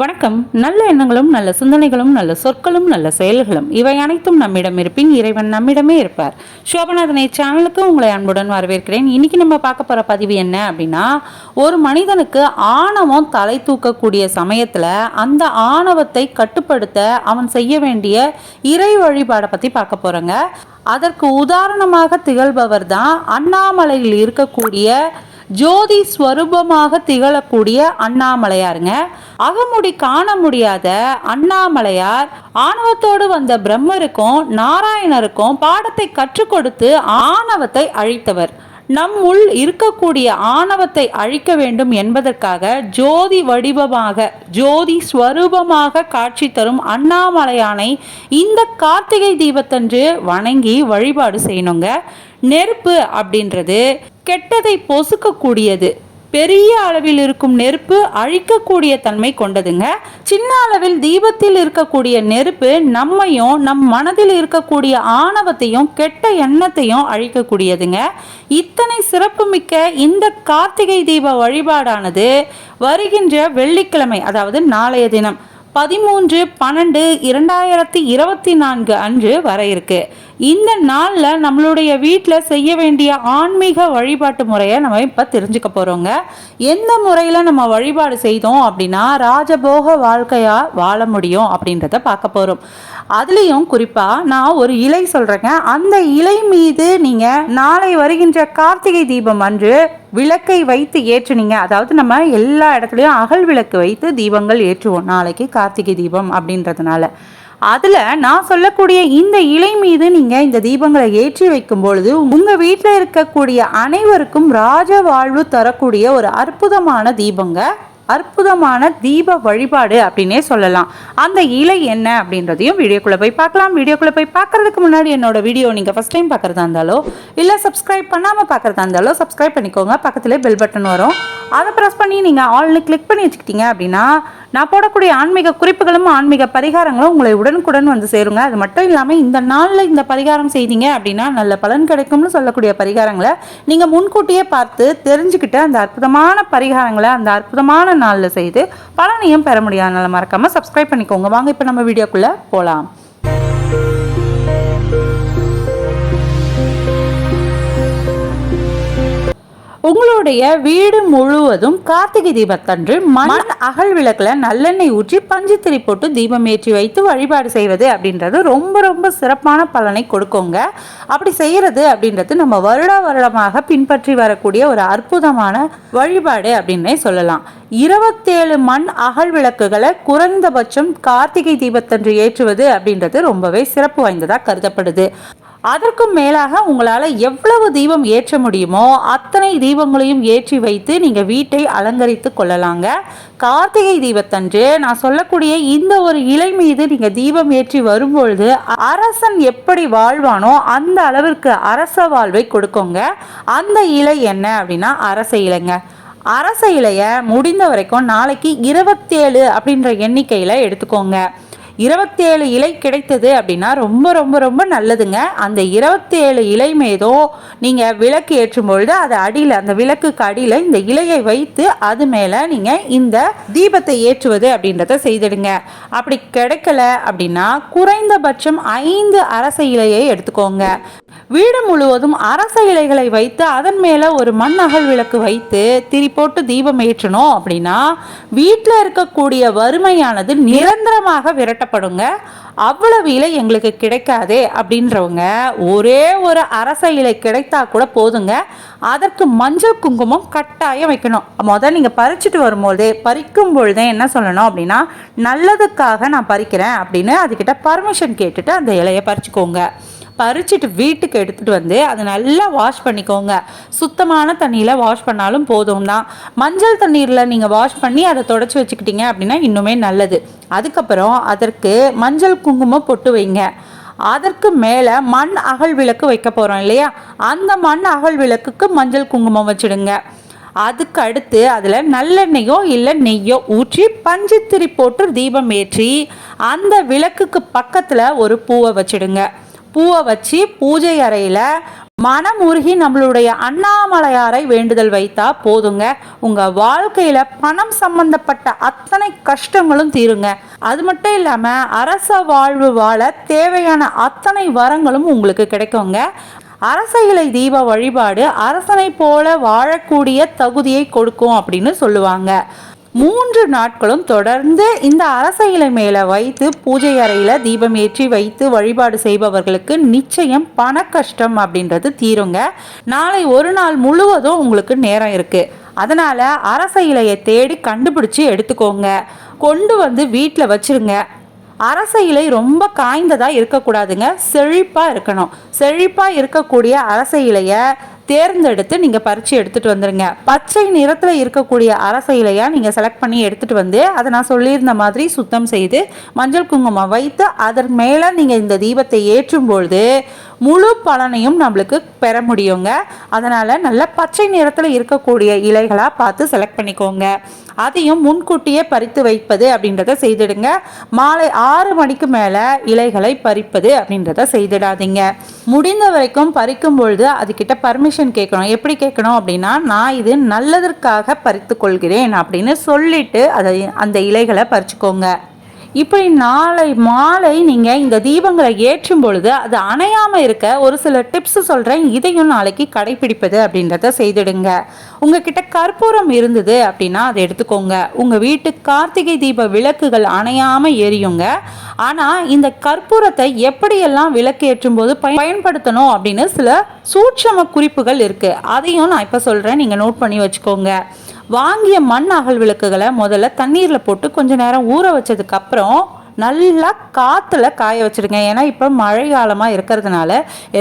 வணக்கம். நல்ல எண்ணங்களும் நல்ல சிந்தனைகளும் நல்ல சொற்களும் நல்ல செயல்களும் இவை அனைத்தும் நம்மிடம் இருப்பின் இறைவன் நம்மிடமே இருப்பார். சோபநாதனை சேனலுக்கு உங்களை அன்புடன் வரவேற்கிறேன். இன்னைக்கு நம்ம பார்க்க போகிற பதிவு என்ன அப்படின்னா ஒரு மனிதனுக்கு ஆணவம் தலை தூக்கக்கூடிய சமயத்தில் அந்த ஆணவத்தை கட்டுப்படுத்த அவன் செய்ய வேண்டிய இறை வழிபாடை பற்றி பார்க்க போகிறோங்க அதற்கு உதாரணமாக திகழ்பவர் தான் அண்ணாமலையில் இருக்கக்கூடிய ஜோதி ஸ்வரூபமாக திகழக்கூடிய அண்ணாமலையாருங்க. அகமுடி காண முடியாத அண்ணாமலையார் ஆணவத்தோடு வந்த பிரம்மருக்கும் நாராயணருக்கும் பாடத்தை கற்றுக் கொடுத்து ஆணவத்தை அழித்தவர். நம் உள் இருக்கக்கூடிய ஆணவத்தை அழிக்க வேண்டும் என்பதற்காக ஜோதி வடிவமாக ஜோதி ஸ்வரூபமாக காட்சி தரும் அண்ணாமலையானை இந்த கார்த்திகை தீபத்தன்று வணங்கி வழிபாடு செய்யணுங்க. நெருப்பு அப்படின்றது கெட்டதை பொசுக்கக்கூடியது. பெரிய அளவில் இருக்கும் நெருப்பு அழிக்கக்கூடிய தன்மை கொண்டதுங்க. சின்ன அளவில் தீபத்தில் இருக்கக்கூடிய நெருப்பு நம்மையும் நம் மனதில் இருக்கக்கூடிய ஆணவத்தையும் கெட்ட எண்ணத்தையும் அழிக்கக்கூடியதுங்க. இத்தனை சிறப்புமிக்க இந்த கார்த்திகை தீப வழிபாடானது வருகின்ற வெள்ளிக்கிழமை அதாவது நாளைய தினம் பதிமூன்று பன்னெண்டு இரண்டாயிரத்தி இருபத்தி நான்கு அன்று வர இருக்கு. இந்த நாளில் நம்மளுடைய வீட்டில் செய்ய வேண்டிய ஆன்மீக வழிபாட்டு முறையை நம்ம இப்போ தெரிஞ்சுக்க போகிறோங்க எந்த முறையில் நம்ம வழிபாடு செய்தோம் அப்படின்னா ராஜபோக வாழ்க்கையாக வாழ முடியும் அப்படின்றத பார்க்க போகிறோம் அதுலேயும் குறிப்பாக நான் ஒரு இலை சொல்கிறேங்க அந்த இலை மீது நீங்கள் நாளை வருகின்ற கார்த்திகை தீபம் அன்று விளக்கை வைத்து ஏற்றுனீங்க. அதாவது நம்ம எல்லா இடத்துலையும் அகல் விளக்கு வைத்து தீபங்கள் ஏற்றுவோம். நாளைக்கு கார்த்திகை தீபம் அப்படின்றதுனால. அதில் நான் சொல்லக்கூடிய இந்த இலை மீது நீங்கள் இந்த தீபங்களை ஏற்றி வைக்கும் பொழுது உங்கள் வீட்டில் இருக்கக்கூடிய அனைவருக்கும் ராஜ வாழ்வு தரக்கூடிய ஒரு அற்புதமான தீபங்க அற்புதமான தீப வழிபாடு அப்படின்னே சொல்லலாம். அந்த இலை என்ன அப்படின்றதையும் வீடியோக்குள்ளே போய் பார்க்கலாம். வீடியோக்குள்ளே போய் பார்க்கறதுக்கு முன்னாடி என்னோட வீடியோ நீங்கள் ஃபஸ்ட் டைம் பார்க்குறதா இருந்தாலோ இல்லை சப்ஸ்கிரைப் பண்ணாமல் பார்க்குறதா இருந்தாலோ சப்ஸ்கிரைப் பண்ணிக்கோங்க. பக்கத்துலேயே பெல் பட்டன் வரும். அதை ப்ரெஸ் பண்ணி நீங்கள் ஆல்னு கிளிக் பண்ணி வச்சுக்கிட்டீங்க அப்படின்னா நான் போடக்கூடிய ஆன்மீக குறிப்புகளும் ஆன்மீக பரிகாரங்களும் உங்களை உடனுக்குடன் வந்து சேருங்க. அது மட்டும் இல்லாமல் இந்த நாளில் இந்த பரிகாரம் செய்தீங்க அப்படின்னா நல்ல பலன் கிடைக்கும்னு சொல்லக்கூடிய பரிகாரங்களை நீங்கள் முன்கூட்டியே பார்த்து தெரிஞ்சுக்கிட்டு அந்த அற்புதமான பரிகாரங்களை அந்த அற்புதமான நாளில் செய்து பலனையும் பெற முடியும் மறக்காமல் சப்ஸ்கிரைப் பண்ணிக்கோங்க. வாங்க இப்போ நம்ம வீடியோக்குள்ளே போகலாம் உங்களுடைய வீடு முழுவதும் கார்த்திகை தீபத்தன்று மண் அகல் விளக்குல நல்லெண்ணெய் ஊற்றி பஞ்சுத்திரி போட்டு தீபம் ஏற்றி வைத்து வழிபாடு செய்வது அப்படின்றது ரொம்ப ரொம்ப சிறப்பான பலனை கொடுக்குங்க. அப்படி செய்யறது அப்படின்றது நம்ம வருட வருடமாக பின்பற்றி வரக்கூடிய ஒரு அற்புதமான வழிபாடு அப்படின்னே சொல்லலாம். இருபத்தேழு மண் அகல் விளக்குகளை குறைந்தபட்சம் கார்த்திகை தீபத்தன்று ஏற்றுவது அப்படின்றது ரொம்பவே சிறப்பு வாய்ந்ததாக கருதப்படுது. அதற்கும் மேலாக உங்களால் எவ்வளவு தீபம் ஏற்ற முடியுமோ அத்தனை தீபங்களையும் ஏற்றி வைத்து நீங்கள் வீட்டை அலங்கரித்து கொள்ளலாங்க. கார்த்திகை தீபத்தன்று நான் சொல்லக்கூடிய இந்த ஒரு இலை மீது நீங்கள் தீபம் ஏற்றி வரும்பொழுது அரசன் எப்படி வாழ்வானோ அந்த அளவிற்கு அரச வாழ்வை கொடுக்கோங்க. அந்த இலை என்ன அப்படின்னா அரச இலைங்க. அரச இலையை முடிந்த வரைக்கும் நாளைக்கு இருபத்தேழு அப்படின்ற எண்ணிக்கையில் எடுத்துக்கோங்க. இருபத்தேழு இலை கிடைத்தது அப்படின்னா ரொம்ப ரொம்ப ரொம்ப நல்லதுங்க. அந்த இருபத்தேழு இலை மீதும் நீங்கள் விளக்கு ஏற்றும் பொழுது அது அடியில் அந்த விளக்குக்கு அடியில் இந்த இலையை வைத்து அது மேலே நீங்கள் இந்த தீபத்தை ஏற்றுவது அப்படின்றத செய்திடுங்க. அப்படி கிடைக்கல அப்படின்னா குறைந்தபட்சம் ஐந்து அரச இலையை எடுத்துக்கோங்க. வீடு முழுவதும் அரச இலைகளை வைத்து அதன் மேலே ஒரு மண் அகல் விளக்கு வைத்து திரி போட்டு தீபம் ஏற்றணும் அப்படின்னா வீட்டில் இருக்கக்கூடிய வறுமையானது நிரந்தரமாக விரட்டப்படுங்க. அவ்வளவு இலை எங்களுக்கு கிடைக்காதே அப்படின்றவங்க ஒரே ஒரு அரச இலை கிடைத்தா கூட போதுங்க. அதற்கு மஞ்சள் குங்குமம் கட்டாயம் வைக்கணும். முதல் நீங்கள் பறிச்சுட்டு வரும்போதே பறிக்கும் பொழுதே என்ன சொல்லணும் அப்படின்னா நல்லதுக்காக நான் பறிக்கிறேன் அப்படின்னு அதுக்கிட்ட பர்மிஷன் கேட்டுட்டு அந்த இலையை பறிச்சுக்கோங்க. பறிச்சுட்டு வீட்டுக்கு எடுத்துகிட்டு வந்து அதை நல்லா வாஷ் பண்ணிக்கோங்க. சுத்தமான தண்ணியில் வாஷ் பண்ணாலும் போதும் தான். மஞ்சள் தண்ணீரில் நீங்கள் வாஷ் பண்ணி அதை தொடச்சி வச்சுக்கிட்டீங்க அப்படின்னா இன்னுமே நல்லது. அதுக்கப்புறம் அதற்கு மஞ்சள் குங்குமம் பொட்டு வைங்க. அதற்கு மேலே மண் அகல் விளக்கு வைக்க போகிறோம் இல்லையா? அந்த மண் அகல் விளக்குக்கு மஞ்சள் குங்குமம் வச்சுடுங்க. அதுக்கு அடுத்து அதில் நல்லெண்ணெயோ இல்லை நெய்யோ ஊற்றி பஞ்சுத்திரி போட்டு தீபம் ஏற்றி அந்த விளக்குக்கு பக்கத்தில் ஒரு பூவை வச்சிடுங்க. பூவை வச்சு பூஜை அறையில் மனமுருகி நம்மளுடைய அண்ணாமலையாரை வேண்டுதல் வைத்தா போதுங்க. உங்கள் வாழ்க்கையில் பணம் சம்பந்தப்பட்ட அத்தனை கஷ்டங்களும் தீருங்க. அது மட்டும் இல்லாமல் அரச வாழ்வு வாழ தேவையான அத்தனை வரங்களும் உங்களுக்கு கிடைக்குங்க. அரச இலை தீப வழிபாடு அரசனை போல வாழக்கூடிய தகுதியை கொடுக்கும் அப்படின்னு சொல்லுவாங்க. மூன்று நாட்களும் தொடர்ந்து இந்த அரச இலை மேலே வைத்து பூஜை அறையில் தீபம் ஏற்றி வைத்து வழிபாடு செய்பவர்களுக்கு நிச்சயம் பண கஷ்டம் அப்படின்றது தீருங்க. நாளை ஒரு நாள் முழுவதும் உங்களுக்கு நேரம் இருக்குது அதனால் அரச இலையை தேடி கண்டுபிடிச்சி எடுத்துக்கோங்க. கொண்டு வந்து வீட்டில் வச்சிருங்க. அரச இலை ரொம்ப காய்ந்ததாக இருக்கக்கூடாதுங்க. செழிப்பாக இருக்கணும். செழிப்பாக இருக்கக்கூடிய அரச இலையை தேர்ந்தெடுத்து நீங்கள் பறித்து எடுத்துகிட்டு வந்துடுங்க பச்சை நிறத்தில் இருக்கக்கூடிய அரச இலையாக நீங்கள் செலக்ட் பண்ணி எடுத்துகிட்டு வந்து அதை நான் சொல்லியிருந்த மாதிரி சுத்தம் செய்து மஞ்சள் குங்குமம் வைத்து அதன் மேலே நீங்கள் இந்த தீபத்தை ஏற்றும் பொழுது முழு பலனையும் நம்மளுக்கு பெற முடியுங்க. அதனால் நல்ல பச்சை நிறத்தில் இருக்கக்கூடிய இலைகளாக பார்த்து செலக்ட் பண்ணிக்கோங்க. அதையும் முன்கூட்டியே பறித்து வைப்பது அப்படின்றத செய்திடுங்க. மாலை ஆறு மணிக்கு மேலே இலைகளை பறிப்பது அப்படின்றத செய்திடாதீங்க. முடிந்த வரைக்கும் பறிக்கும் பொழுது அதுக்கிட்ட பர்மிஷன் கேட்கணும். எப்படி கேட்கணும் அப்படின்னா நான் இது நல்லதற்காக பறித்து கொள்கிறேன் அப்படின்னு சொல்லிட்டு அதை அந்த இலைகளை பறிச்சுக்கோங்க. இப்படி நாளை மாலை நீங்கள் இந்த தீபங்களை ஏற்றும் பொழுது அது அணையாமல் இருக்க ஒரு சில டிப்ஸ் சொல்கிறேன் இதையும் நாளைக்கு கடைபிடிப்பது அப்படின்றத செய்திடுங்க. உங்ககிட்ட கற்பூரம் இருந்தது அப்படின்னா அதை எடுத்துக்கோங்க. உங்கள் வீட்டு கார்த்திகை தீப விளக்குகள் அணையாமல் எரியுங்க. ஆனால் இந்த கற்பூரத்தை எப்படியெல்லாம் விளக்கு ஏற்றும் போது பயன்படுத்தணும் அப்படின்னு சில சூட்சம குறிப்புகள் இருக்குது அதையும் நான் இப்போ சொல்கிறேன் நீங்கள் நோட் பண்ணி வச்சுக்கோங்க. வாங்கிய மண் அகல் விளக்குகளை முதல்ல தண்ணீரில் போட்டு கொஞ்ச நேரம் ஊற வச்சதுக்கப்புறம் நல்லா காற்றுல காய வச்சுடுங்க. ஏன்னா இப்போ மழை காலமாக இருக்கிறதுனால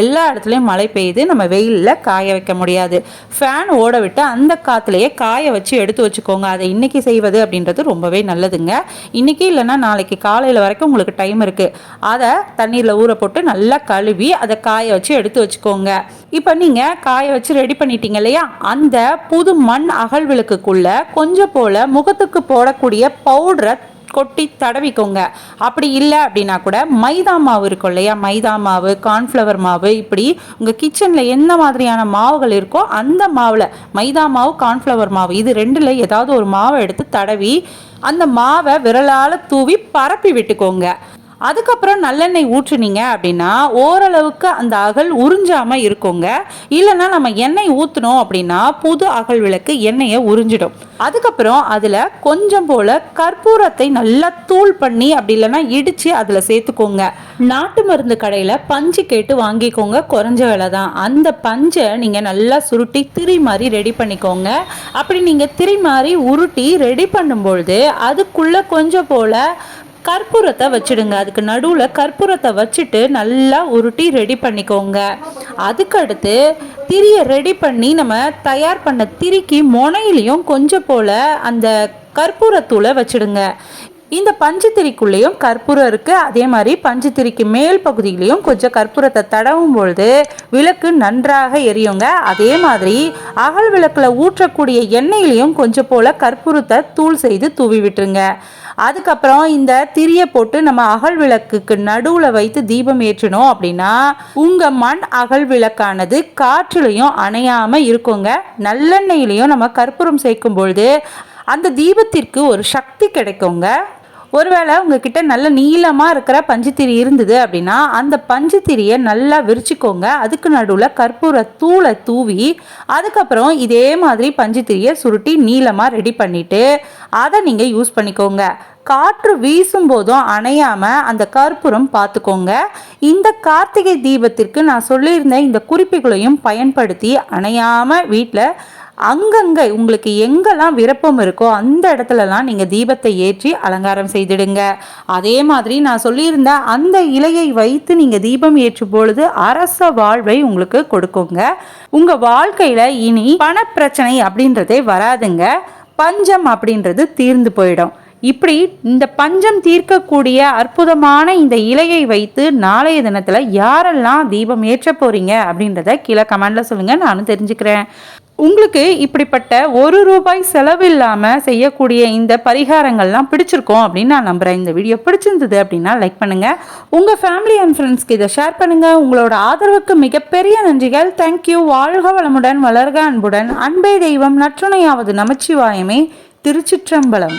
எல்லா இடத்துலையும் மழை பெய்யுது நம்ம வெயிலில் காய வைக்க முடியாது. ஃபேன் ஓட விட்டு அந்த காற்றுலையே காய வச்சு எடுத்து வச்சுக்கோங்க. அதை இன்றைக்கி செய்வது அப்படின்றது ரொம்பவே நல்லதுங்க. இன்றைக்கி இல்லைன்னா நாளைக்கு காலையில் வரைக்கும் உங்களுக்கு டைம் இருக்குது அதை தண்ணீரில் ஊற போட்டு நல்லா கழுவி அதை காய வச்சு எடுத்து வச்சுக்கோங்க. இப்போ நீங்கள் காய வச்சு ரெடி பண்ணிட்டீங்க இல்லையா? அந்த புது மண் அகல் விளக்குக்குள்ளே கொஞ்சம் போல் முகத்துக்கு போடக்கூடிய பவுடரை கொட்டி தடவிக்கோங்க. அப்படி இல்லை அப்படின்னா கூட மைதா மாவு இருக்கும் இல்லையா? மைதா மாவு கார்ன்ஃப்ளவர் மாவு இப்படி உங்கள் கிச்சனில் என்ன மாதிரியான மாவுகள் இருக்கோ அந்த மாவில் மைதா மாவு கார்ன்ஃப்ளவர் மாவு இது ரெண்டில் ஏதாவது ஒரு மாவை எடுத்து தடவி அந்த மாவை விரலால் தூவி பரப்பி விட்டுக்கோங்க. அதுக்கப்புறம் நல்லெண்ணெய் ஊற்றுனீங்க அப்படின்னா ஓரளவுக்கு அந்த அகல் உறிஞ்சாமல் இருக்குங்க. இல்லைன்னா நம்ம எண்ணெய் ஊற்றினோம் அப்படின்னா புது அகல் விளக்கு எண்ணெயை உறிஞ்சிடும். அதுக்கப்புறம் அதில் கொஞ்சம் போல் கற்பூரத்தை நல்லா தூள் பண்ணி அப்படி இல்லைன்னா இடித்து அதில் சேர்த்துக்கோங்க. நாட்டு மருந்து கடையில் பஞ்சு கேட்டு வாங்கிக்கோங்க. குறைஞ்ச விலை தான். அந்த பஞ்சை நீங்கள் நல்லா சுருட்டி திரி மாதிரி ரெடி பண்ணிக்கோங்க. அப்படி நீங்கள் திரி மாதிரி உருட்டி ரெடி பண்ணும்பொழுது அதுக்குள்ளே கொஞ்சம் போல் கற்பூரத்தை வச்சுடுங்க. அதுக்கு நடுவில் கற்பூரத்தை வச்சுட்டு நல்லா உருட்டி ரெடி பண்ணிக்கோங்க. அதுக்கடுத்து திரியை ரெடி பண்ணி நம்ம தயார் பண்ண திரிக்கு முனையிலையும் கொஞ்சம் போல் அந்த கற்பூரத்தூளை வச்சுடுங்க. இந்த பஞ்சுத்திரிக்குள்ளேயும் கற்பூரம் இருக்குது அதே மாதிரி பஞ்சுத்திரிக்கு மேல் பகுதியிலையும் கொஞ்சம் கற்பூரத்தை தடவும் பொழுது விளக்கு நன்றாக எரியுங்க. அதே மாதிரி அகல் விளக்கில் ஊற்றக்கூடிய எண்ணெயிலையும் கொஞ்சம் போல் கற்பூரத்தை தூள் செய்து தூவி விட்டுருங்க. அதுக்கப்புறம் இந்த திரியை போட்டு நம்ம அகல் விளக்குக்கு நடுவில் வைத்து தீபம் ஏற்றணும் அப்படின்னா உங்கள் மண் அகல் விளக்கானது காற்றுலையும் அணையாமல் இருக்குங்க. நல்லெண்ணெயிலையும் நம்ம கற்பூரம் சேர்க்கும் பொழுது அந்த தீபத்திற்கு ஒரு சக்தி கிடைக்குங்க. ஒருவேளை உங்ககிட்ட நல்ல நீளமாக இருக்கிற பஞ்சுத்திரி இருந்தது அப்படின்னா அந்த பஞ்சுத்திரியை நல்லா விரிச்சுக்கோங்க. அதுக்கு நடுவில் கற்பூர தூளை தூவி அதுக்கப்புறம் இதே மாதிரி பஞ்சுத்திரியை சுருட்டி நீளமாக ரெடி பண்ணிவிட்டு அதை நீங்கள் யூஸ் பண்ணிக்கோங்க. காற்று வீசும் போதும் அணையாமல் அந்த கற்பூரம் பார்த்துக்கோங்க. இந்த கார்த்திகை தீபத்திற்கு நான் சொல்லியிருந்த இந்த குறிப்புகளையும் பயன்படுத்தி அணையாமல் வீட்டில் அங்கங்கே உங்களுக்கு எங்கெல்லாம் விருப்பம் இருக்கோ அந்த இடத்துலலாம் நீங்கள் தீபத்தை ஏற்றி அலங்காரம் செய்திடுங்க. அதே மாதிரி நான் சொல்லியிருந்த அந்த இலையை வைத்து நீங்கள் தீபம் ஏற்றும் பொழுது அரச வாழ்வை உங்களுக்கு கொடுக்குங்க. உங்கள் வாழ்க்கையில் இனி பணப்பிரச்சனை அப்படின்றதே வராதுங்க. பஞ்சம் அப்படின்றது தீர்ந்து போயிடும். இப்படி இந்த பஞ்சம் தீர்க்கக்கூடிய அற்புதமான இந்த இலையை வைத்து நாளைய தினத்தில் யாரெல்லாம் தீபம் ஏற்ற போகிறீங்க அப்படின்றத கீழே கமெண்டில் சொல்லுங்கள் நானும் தெரிஞ்சுக்கிறேன். உங்களுக்கு இப்படிப்பட்ட ஒரு ரூபாய் செலவு இல்லாமல் செய்யக்கூடிய இந்த பரிகாரங்கள்லாம் பிடிச்சிருக்கும் அப்படின்னு நான் நம்புகிறேன் இந்த வீடியோ பிடிச்சிருந்தது அப்படின்னா லைக் பண்ணுங்கள் உங்கள் ஃபேமிலி அண்ட் ஃப்ரெண்ட்ஸ்க்கு இதை ஷேர் பண்ணுங்கள் உங்களோட ஆதரவுக்கு மிகப்பெரிய நன்றிகள். தேங்க்யூ வாழ்க வளமுடன் வளர்க அன்புடன். அன்பே தெய்வம் நற்றுணையாவது நமச்சிவாயமே. திருச்சிற்றம்பலம்.